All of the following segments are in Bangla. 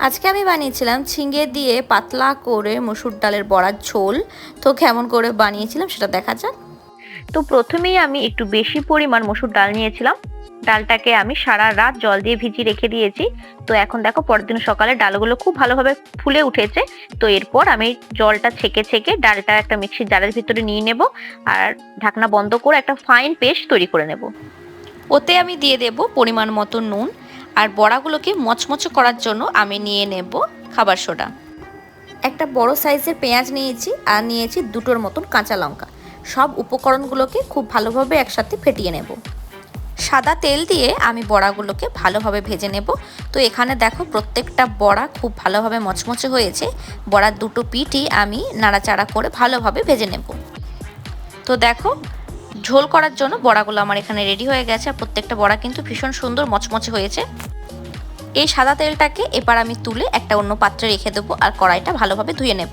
আজকে আমি বানিয়েছিলাম ঝিঙে দিয়ে পাতলা করে মসুর ডালের বড়ার ঝোল। তো কেমন করে বানিয়েছিলাম সেটা দেখা যাক। তো প্রথমেই আমি একটু বেশি পরিমাণ মসুর ডাল নিয়েছিলাম। ডালটাকে আমি সারা রাত জল দিয়ে ভিজিয়ে রেখে দিয়েছি। তো এখন দেখো পরের দিন সকালে ডালগুলো খুব ভালোভাবে ফুলে উঠেছে। তো এরপর আমি জলটা ছেঁকে ছেঁকে ডালটা একটা মিক্সির জারের ভিতরে নিয়ে নেব আর ঢাকনা বন্ধ করে একটা ফাইন পেস্ট তৈরি করে নেব। ওতে আমি দিয়ে দেব পরিমাণ মতো নুন। আর বড়াগুলোকে মচমচে করার জন্য আমি নিয়ে নেব খাবার সোডা। একটা বড় সাইজের পেঁয়াজ নিয়েছি আর নিয়েছি দুটোর মতন কাঁচা লঙ্কা। সব উপকরণগুলোকে খুব ভালোভাবে একসাথে ফেটিয়ে নেব। সাদা তেল দিয়ে আমি বড়াগুলোকে ভালোভাবে ভেজে নেব। তো এখানে দেখো প্রত্যেকটা বড়া খুব ভালোভাবে মচমচে হয়েছে। বড়ার দুটো পিঠই আমি নাড়াচাড়া করে ভালোভাবে ভেজে নেব। তো দেখো ঝোল করার জন্য বড়াগুলো আমার এখানে রেডি হয়ে গেছে আর প্রত্যেকটা বড়া কিন্তু ভীষণ সুন্দর মচমচে হয়েছে। এই সাদা তেলটাকে এবার আমি তুলে একটা অন্য পাত্রে রেখে দেবো আর কড়াইটা ভালোভাবে ধুয়ে নেব।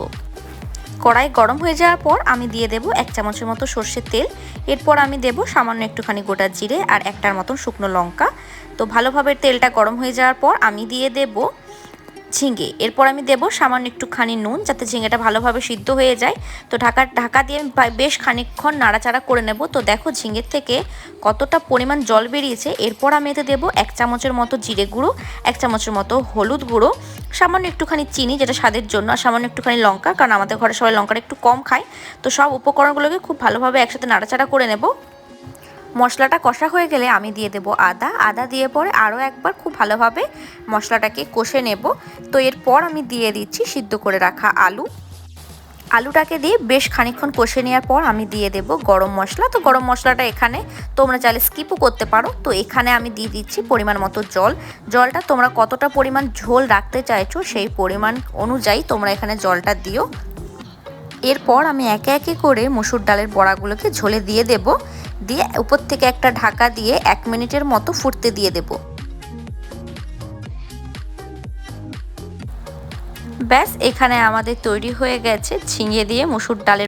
কড়াই গরম হয়ে যাওয়ার পর আমি দিয়ে দেব এক চামচের মতো সর্ষের তেল। এরপর আমি দেব সামান্য একটুখানি গোটা জিরে আর একটার মতন শুকনো লঙ্কা। তো ভালোভাবে তেলটা গরম হয়ে যাওয়ার পর আমি দিয়ে দেব ঝিঙে। এরপর আমি দেব সামান্য একটুখানি নুন যাতে ঝিঙেটা ভালোভাবে সিদ্ধ হয়ে যায়। তো ঢাকা ঢাকা দিয়ে বেশ খানিকক্ষণ নাড়াচাড়া করে নেব। তো দেখো ঝিঙের থেকে কতটা পরিমাণ জল বেরিয়েছে। এরপর আমি এতে দেবো এক চামচের মতো জিরে গুঁড়ো, এক চামচের মতো হলুদ গুঁড়ো, সামান্য একটুখানি চিনি যেটা স্বাদের জন্য, আর সামান্য একটুখানি লঙ্কা, কারণ আমাদের ঘরে সবাই লঙ্কাটা একটু কম খায়। তো সব উপকরণগুলোকে খুব ভালোভাবে একসাথে নাড়াচাড়া করে নেব। মশলাটা কষা হয়ে গেলে আমি দিয়ে দেব আদা। আদা দিয়ে পরে আরও একবার খুব ভালোভাবে মশলাটাকে কষে নেব। তো এরপর আমি দিয়ে দিচ্ছি সিদ্ধ করে রাখা আলু। আলুটাকে দিয়ে বেশ খানিকক্ষণ কষে নেওয়ার পর আমি দিয়ে দেব গরম মশলা। তো গরম মশলাটা এখানে তোমরা চাইলে স্কিপও করতে পারো। তো এখানে আমি দিয়ে দিচ্ছি পরিমাণ মতো জল। জলটা তোমরা কতটা পরিমাণ ঝোল রাখতে চাইছো সেই পরিমাণ অনুযায়ী তোমরা এখানে জলটা দিও। এরপর আমি একে একে করে মসুর ডালের বড়াগুলোকে ঝোলে দিয়ে দেব। দিয়ে উপর থেকে একটা ঢাকা দিয়ে এক মিনিটের মতো ফুটতে দিয়ে দেব। ব্যাস, এখানে আমাদের তৈরি হয়ে গেছে ছিঙে দিয়ে মসুর ডালের